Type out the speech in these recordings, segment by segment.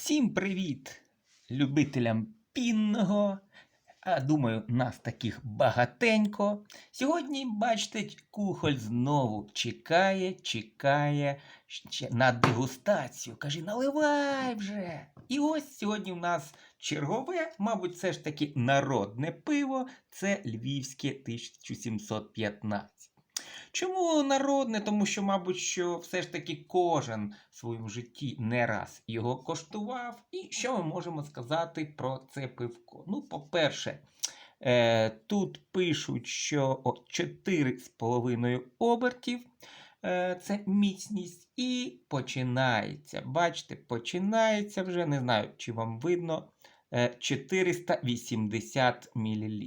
Всім привіт любителям пінного. А думаю, нас таких багатенько. Сьогодні, бачите, кухоль знову чекає, чекає на дегустацію. Каже, наливай вже. І ось сьогодні в нас чергове, мабуть, все ж таки народне пиво. Це львівське 1715. Чому народне? Тому що, мабуть, що все ж таки кожен в своєму житті не раз його коштував. І що ми можемо сказати про це пивко? Ну, по-перше, е, тут пишуть, що о, 4,5 обертів. е, Це міцність, і починається. Бачите, починається вже, не знаю, чи вам видно, 480 мл.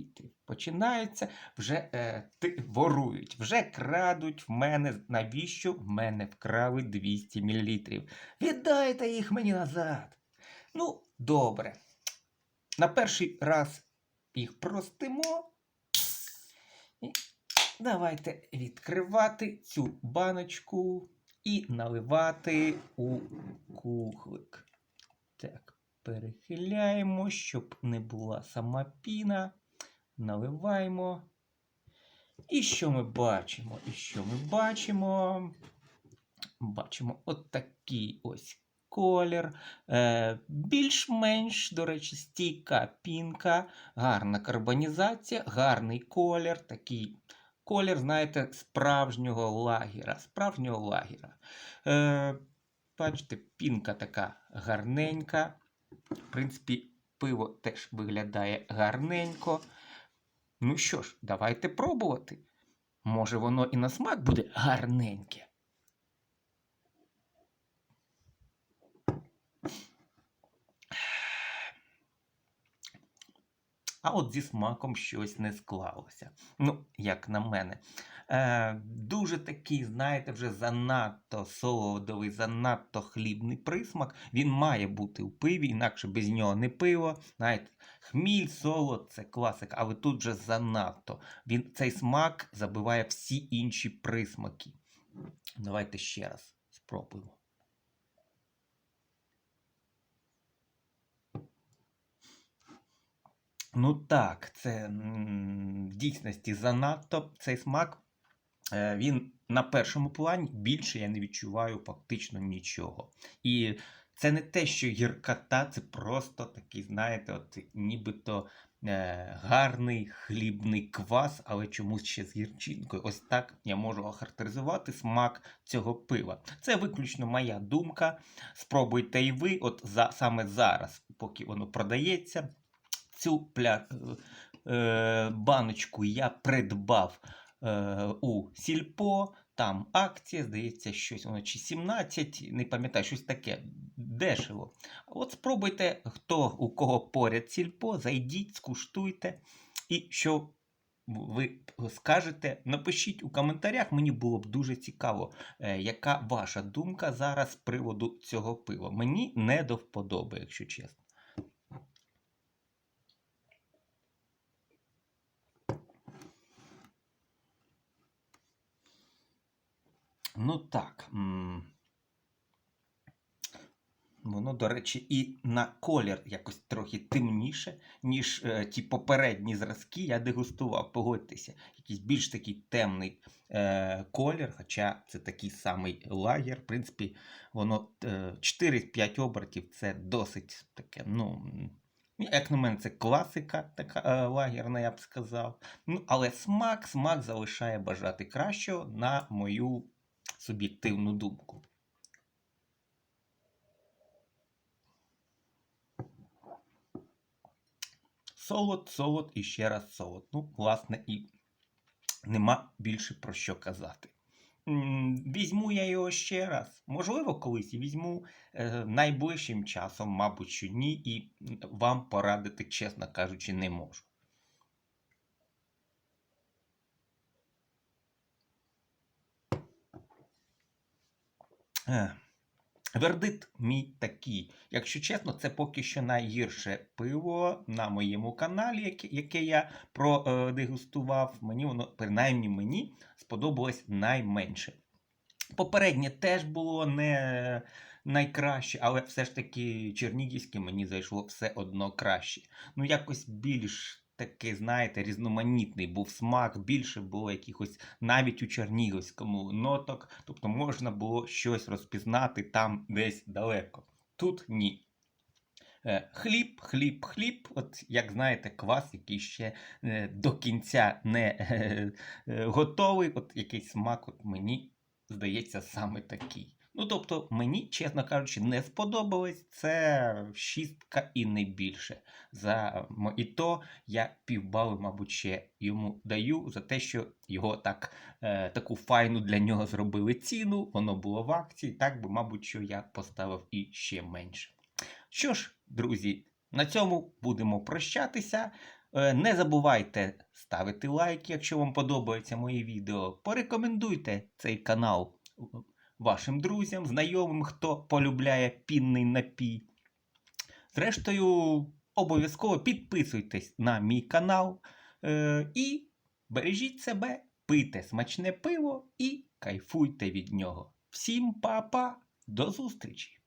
Починається вже е, ти, ворують, вже крадуть в мене. Навіщо в мене вкрали 200 мл? Віддайте їх мені назад. Ну, добре. На перший раз їх простимо. І давайте відкривати цю баночку і наливати у кухлик. Так, перехиляємо, щоб не була сама піна. Наливаємо. І що ми бачимо? І що ми бачимо? Бачимо от такий ось колір. Е, більш-менш, до речі, стійка пінка, гарна карбонізація, гарний колір. Такий колір, знаєте, справжнього лагера. Справжнього лагера. Е, бачите, пінка така гарненька. В принципі, пиво теж виглядає гарненько. Ну що ж, давайте пробувати. Може, воно і на смак буде гарненьке. А от зі смаком щось не склалося. Ну, як на мене. Е, дуже такий, знаєте, вже занадто солодовий, занадто хлібний присмак. Він має бути у пиві, інакше без нього не пиво. Знаєте, хміль, солод це класика, але тут вже занадто. Він, Цей смак забиває всі інші присмаки. Давайте ще раз спробуємо. Ну так, це в дійсності занадто цей смак. е, Він на першому плані більше я не відчуваю фактично нічого. І це не те, що гіркота, це просто такий, знаєте, от нібито е, гарний хлібний квас, але чомусь ще з гірчинкою. Ось так я можу охарактеризувати смак цього пива. Це виключно моя думка. Спробуйте і ви, от за, саме зараз, поки воно продається. Цю пля... е, баночку я придбав е, у Сільпо. Там акція, здається, щось воно чи 17, не пам'ятаю, щось таке дешево. От спробуйте, хто у кого поряд сільпо, зайдіть, скуштуйте. І що ви скажете, напишіть у коментарях, мені було б дуже цікаво, е, яка ваша думка зараз з приводу цього пива. Мені не до вподоби, якщо чесно. Ну так. Воно, до речі, і на колір якось трохи темніше, ніж е, ті попередні зразки я дегустував. Погодьтеся, якийсь більш такий темний е, колір, хоча це такий самий лагер. В принципі, воно е, 4-5 обертів це досить таке, ну. Як на мене, це класика така е, лагерна, я б сказав. Ну, але смак, смак залишає бажати кращого, на мою суб'єктивну думку. Солод, солод і ще раз солод. Ну, власне, і нема більше про що казати. Візьму я його ще раз. Можливо, колись візьму е, найближчим часом, мабуть, що ні, і вам порадити, чесно кажучи, не можу. Вердикт мій такий. Якщо чесно, це поки що найгірше пиво на моєму каналі, яке, я продегустував. Мені воно, принаймні мені, сподобалось найменше. Попереднє теж було не, найкраще, але все ж таки чернігівське мені зайшло все одно краще. Ну, якось більш такий, знаєте, різноманітний був смак, більше було якихось навіть у чернігівському ноток, тобто можна було щось розпізнати там десь далеко. Тут ні. Е, Хліб, хліб, хліб, от як знаєте, квас, який ще е, до кінця не е, готовий, от якийсь смак от мені здається саме такий. Ну, тобто, мені, чесно кажучи, не сподобалось. Це шістка і не більше. За і то я півбали, мабуть, ще йому даю за те, що його так, е, таку файну для нього зробили ціну, воно було в акції. Так би, мабуть, що я поставив і ще менше. Що ж, друзі, на цьому будемо прощатися. Е, Не забувайте ставити лайк, якщо вам подобаються мої відео. Порекомендуйте цей канал вашим друзям, знайомим, хто полюбляє пінний напій. Зрештою, обов'язково підписуйтесь на мій канал е, і бережіть себе, пийте смачне пиво і кайфуйте від нього. Всім па-па, до зустрічі!